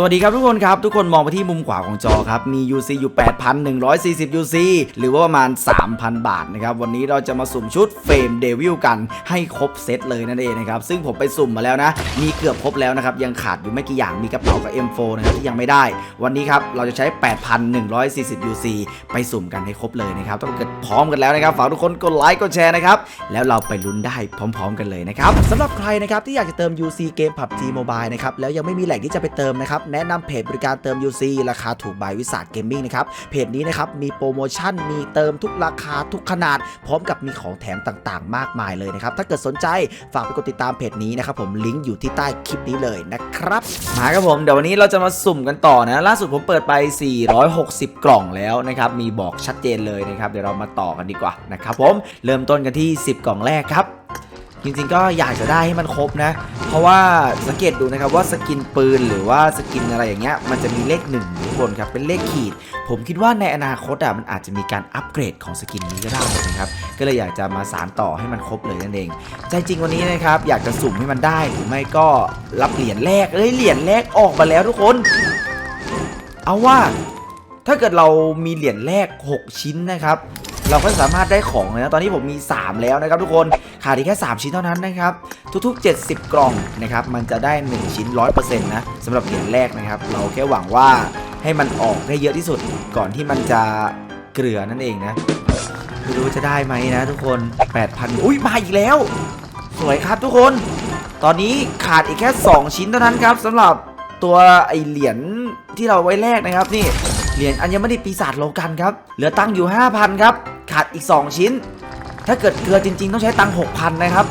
สวัสดีครับทุกคนครับ ทุกคนมองไปที่มุมขวาของจอครับ มี UC อยู่ 8,140 UC หรือว่าประมาณ 3,000 บาทนะครับ วันนี้เราจะมาสุ่มชุดเฟรมเดวิลกันให้ครบเซตเลยนั่นเองนะครับ ซึ่งผมไปสุ่มมาแล้วนะ มีเกือบครบแล้วนะครับ ยังขาดอยู่ไม่กี่อย่างมีกระเป๋ากับ M4 นะครับที่ยังไม่ได้ วันนี้ครับ เราจะใช้ 8,140 UC ไปสุ่มกันให้ครบเลยนะครับต้องเกิดพร้อมกันแล้วนะครับฝากทุกคนกดไลค์กดแชร์นะครับแล้วเราไปลุ้นได้พร้อม ๆ กันเลยนะครับสำหรับใครนะครับที่อยากจะเติม UC เกม PUBG Mobile นะครับแล้วยังไม่มีแหล่งที่จะไปเติมนะครับแนะนำเพจบริการเติม UC ราคาถูกบายวิสาหเกมมิ่งนะครับ เพจนี้นะครับมีโปรโมชั่นมีเติมทุกราคาทุกขนาด พร้อมกับมีของแถมต่างๆ มากมายเลยนะครับ ถ้าเกิดสนใจฝากไปกดติดตามเพจนี้นะครับผมลิงก์อยู่ที่ใต้คลิปนี้เลยนะครับ มาครับผมเดี๋ยววันนี้เราจะมาสุ่มกันต่อนะ ล่าสุดผมเปิดไป 460 กล่องแล้วนะครับมีบอกชัดเจนเลยนะครับเดี๋ยวเรามาต่อกันดีกว่านะครับผมเริ่มต้นกันที่ 10 กล่องแรกครับ ริงๆก็อยากจะได้ให้มันครบนะ เพราะว่าสังเกตดูนะครับว่าสกินปืนหรือว่าสกินอะไรอย่างเงี้ยมันจะมีเลขหนึ่งอยู่ข้างบนครับเป็นเลขขีด ผมคิดว่าในอนาคตอะมันอาจจะมีการอัปเกรดของสกินนี้ก็ได้นะครับก็เลยอยากจะมาสารต่อให้มันครบเลยนั่นเองใจจริงวันนี้นะครับอยากจะสุ่มให้มันได้หรือไม่ก็รับเหรียญแรกเอ้ยเหรียญแรกออกมาแล้วทุกคน เอาว่าถ้าเกิดเรามีเหรียญแรก 6 ชิ้นนะครับ เราก็สามารถได้ของเลยนะตอนนี้ผมมี 3 แล้วนะครับทุกคนขาดอีกแค่ 3 ชิ้นเท่านั้นนะครับทุกๆ 70 กล่องนะครับมันจะได้ 1 ชิ้น 100%นะสำหรับเหรียญแรกนะครับ เราแค่หวังว่าให้มันออกได้เยอะที่สุดก่อนที่มันจะเกลือนั่นเองนะไม่รู้ว่าจะได้ไหมนะทุกคน 8,000 อุ้ยมาอีกแล้ว สวยครับทุกคน ตอนนี้ขาดอีกแค่ 2 ชิ้นเท่านั้นครับสำหรับตัวไอเหรียญที่เราไว้แลกนะครับนี่ เหรียญอัญมณีปีศาจโลกันครับ เหลือตังค์อยู่ 5,000 ครับ ขาดอีก 2 ชิ้น ถ้าเกิดเกลือจริง ๆ ต้องใช้ตังค์6,000 นะครับ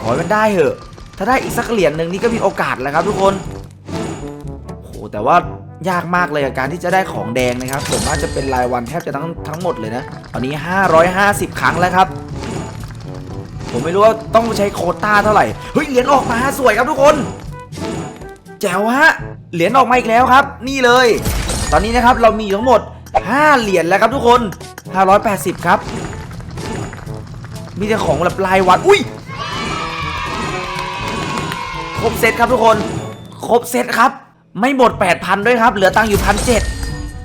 ขอให้มันได้เหอะ ถ้าได้อีกสักเหรียญหนึ่งนี่ก็มีโอกาสแล้วครับทุกคนโหแต่ว่ายากมากเลยกับการที่จะได้ของแดงนะครับผมว่าจะเป็นรายวันแทบจะทั้งทั้งหมดเลยนะตอนนี้ 550 ครั้งแล้วครับ ผมไม่รู้ว่าต้องใช้โคต้าเท่าไหร่เฮ้ยเหรียญออกมาสวยครับทุกคน แจ๋วฮะเหรียญออกมาอีกแล้วครับ นี่เลย ตอนนี้นะครับเรามีทั้งหมด 5 เหรียญแล้วครับทุกคน 580 ครับ มีแต่ของแบบรายวัน อุ้ย ครบเซตครับทุกคน ครบเซตครับ ไม่หมด 8,000 ด้วยครับ เหลือตังค์อยู่พัน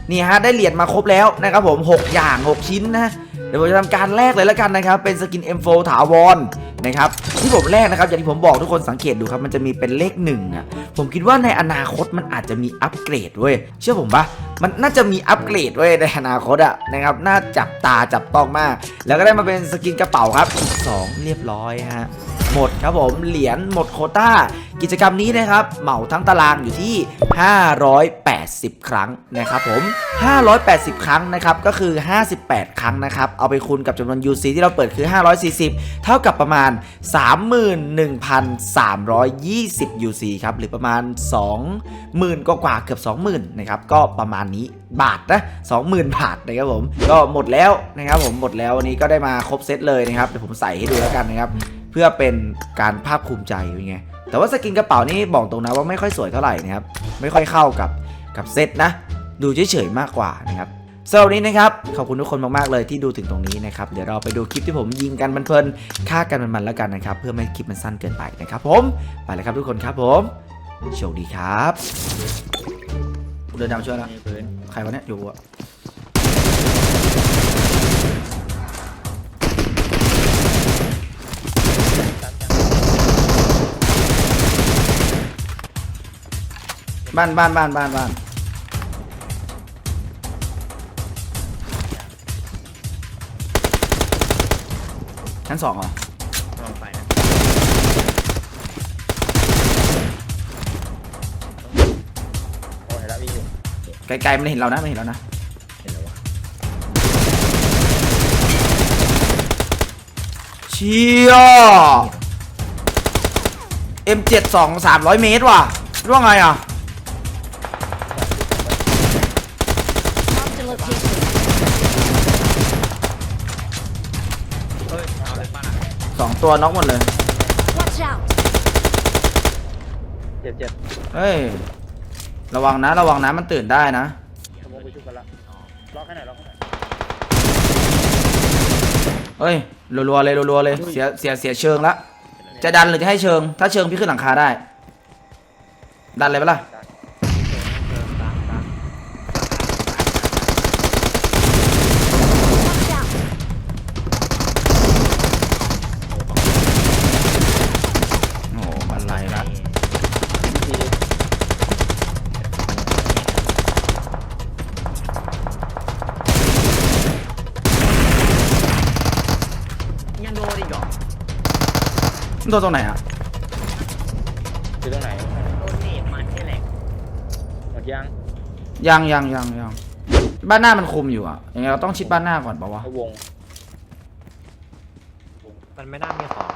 เนี่ฮะ ได้เหรียญมาครบแล้วนะครับผม 6 อย่าง 6 ชิ้นนะ เดี๋ยวผมจะทำการแลกเลยแล้วกันนะครับ เป็นสกิน M4 ถาวร นะครับที่ผมแรกนะครับอย่างที่ผมบอกทุกคนสังเกตดูครับมันจะมีเป็นเลขหนึ่งอะผมคิดว่าในอนาคตมันอาจจะมีอัปเกรดเว้ยเชื่อผมปะมันน่าจะมีอัปเกรดเว้ยในอนาคตอะนะครับน่าจับตาจับต้องมาก แล้วก็ได้มาเป็นสกินกระเป๋าครับสองเรียบร้อยฮะ หมดครับผมเหรียญหมดโคต้า กิจกรรมนี้นะครับเหมาทั้งตารางอยู่ที่ 580 ครั้งนะครับผม 580 ครั้งนะครับก็คือ 58 ครั้งนะครับเอาไปคูณกับจำนวน UC ที่เราเปิดคือ 540 เท่ากับประมาณ 31,320 UC ครับหรือประมาณ 20,000กว่ากว่าเกือบ 20,000นะครับก็ประมาณนี้บาทนะ20,000 บาทนะครับผม ก็หมดแล้วนะครับผมหมดแล้ววันนี้ก็ได้มาครบเซตเลยนะครับเดี๋ยวผมใส่ให้ดูแล้วกันนะครับ เพื่อเป็นการภาคภูมิใจเป็นไงแต่ว่าสกินกระเป๋านี่บอกตรงนะว่าไม่ค่อยสวยเท่าไหร่นะครับไม่ค่อยเข้ากับกับเซตนะ ดูเฉยๆมากกว่านะครับสำหรับวันนี้นะครับ ขอบคุณทุกคนมากๆเลยที่ดูถึงตรงนี้นะครับ เดี๋ยวเราไปดูคลิปที่ผมยิงกันเพลินๆฆ่ากันมันๆแล้วกันนะครับ เพื่อไม่ให้คลิปมันสั้นเกินไปนะครับผม ไปเลยครับทุกคนครับผมโชคดีครับ เดินดาวช่วยแล้วใครวะเนี่ยอยู่อะ บ้านบ้านบ้านบ้านบ้านชั้นสองเหรอลองไปนะโอ้ยแล้ววิ่งอยู่ไกลๆมันเห็นเรานะมันเห็นเรานะเห็นแล้ววะเชี่ย M72 300 เมตรว่ะร่วงไงอะ ตัวน็อกหมดเลย Watch out! เจ็บเจ็บเฮ้ย ระวังนะ ระวังนะมันตื่นได้นะขโมยไปชุบกันละล็อกให้หน่อยล็อกให้หน่อยเฮ้ย รัวๆเลย รัวๆเลย เสีย เสีย เสียเชิงละ จะดันหรือจะให้เชิง ถ้าเชิงพี่ขึ้นหลังคาได้ ดันเลยปะล่ะ ไโดนตรงไหนอะคือตรงไหนโดนเนตมันนี่แหละหมดยังยังยังยังยังบ้านหน้ามันคุมอยู่อะยังไงเราต้องชิดบ้านหน้าก่อนเปล่าวะเอาวงมันไม่น่ามีของ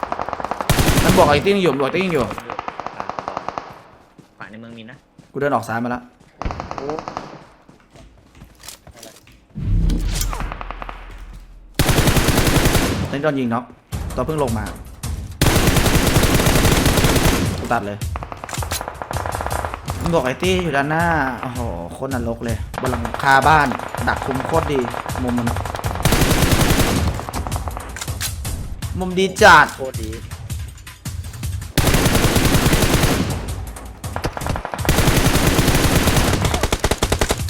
มันบอกไอ้ติ้งอยู่บอกติ้งอยู่ฝั่งในเมืองมีนะกูเดินออกซ้ายมาแล้วโอ้ติ้งโดนยิงน็อกตัวเพิ่งลงมา กูตัดเลยมันบอกไอ้ตี้อยู่ด้านหน้า โอ้โหโคตรนรกเลย บนหลังคาบ้าน ดักคุมโคตรดี มุมมัน มุมดีจัด โคตรดี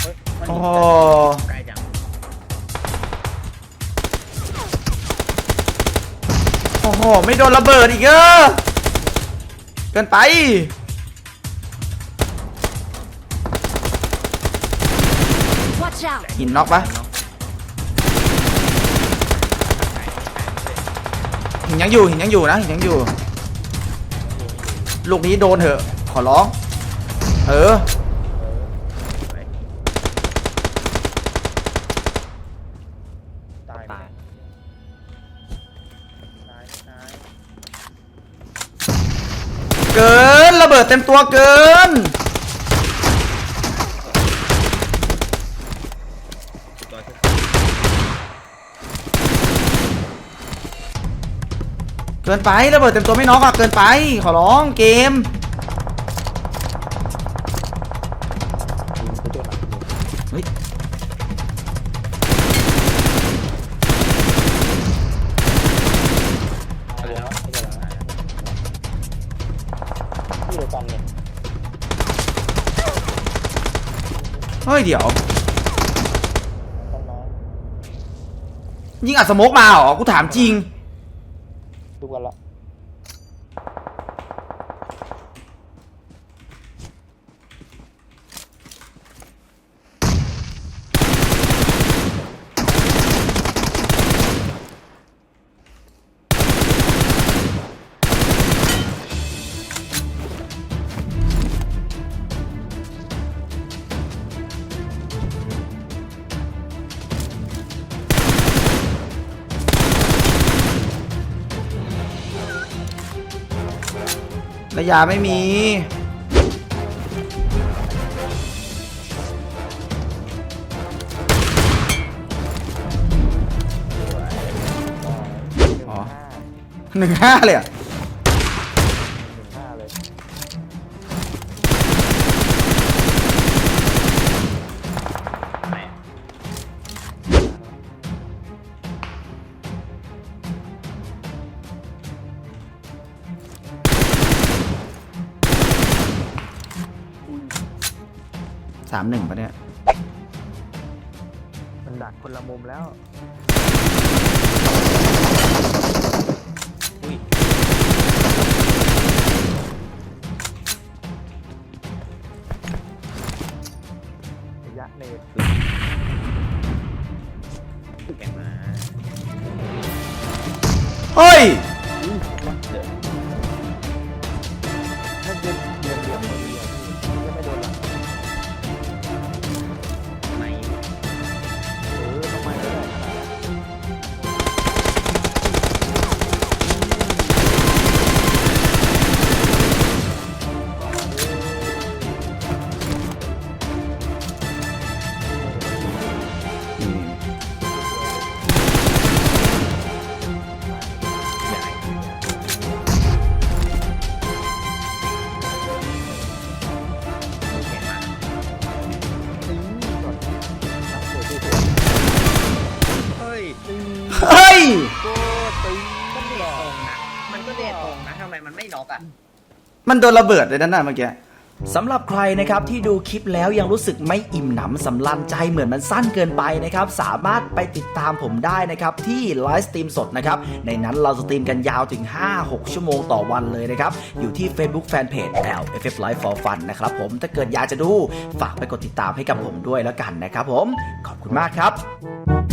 เฮ้ยมันโอ้ยิงโหใกล้จังโอ้โห ไม่โดนระเบิดอีกเออ เกินไป Watch out! หินน็อกปะหินยังอยู่หินยังอยู่นะหินยังอยู่ ลูกนี้โดนเถอะ ขอร้อง เออ ดเต็มตัวเกิน เกินไประเบิดเต็มตัวไม่น้องอะเกินไป ขอร้องเกม ฮ้ยเดี๋ยวต้องน้องยิงอัดสโมกมาเหรอ กูถามจริงทุกวันละ ระยะไม่มี อ๋อหนึ่งห้าเลยอะ สามหนึ่งปะเนี่ย มันดักคนละมุมแล้ว อุ้ยระยะเนตแกงมา เฮ้ย มันไม่น็อกอะ มันโดนระเบิดเลยนั่นน่ะเมื่อกี้ สำหรับใครนะครับที่ดูคลิปแล้วยังรู้สึกไม่อิ่มหนำสำลันใจเหมือนมันสั้นเกินไปนะครับสามารถไปติดตามผมได้นะครับที่ไลฟ์สตรีมสดนะครับในนั้นเราสตรีมกันยาวถึง 5-6 ชั่วโมงต่อวันเลยนะครับอยู่ที่ Facebook Fanpage LFF Live for Fun นะครับผมถ้าเกิดอยากจะดูฝากไปกดติดตามให้กับผมด้วยแล้วกันนะครับผมขอบคุณมากครับ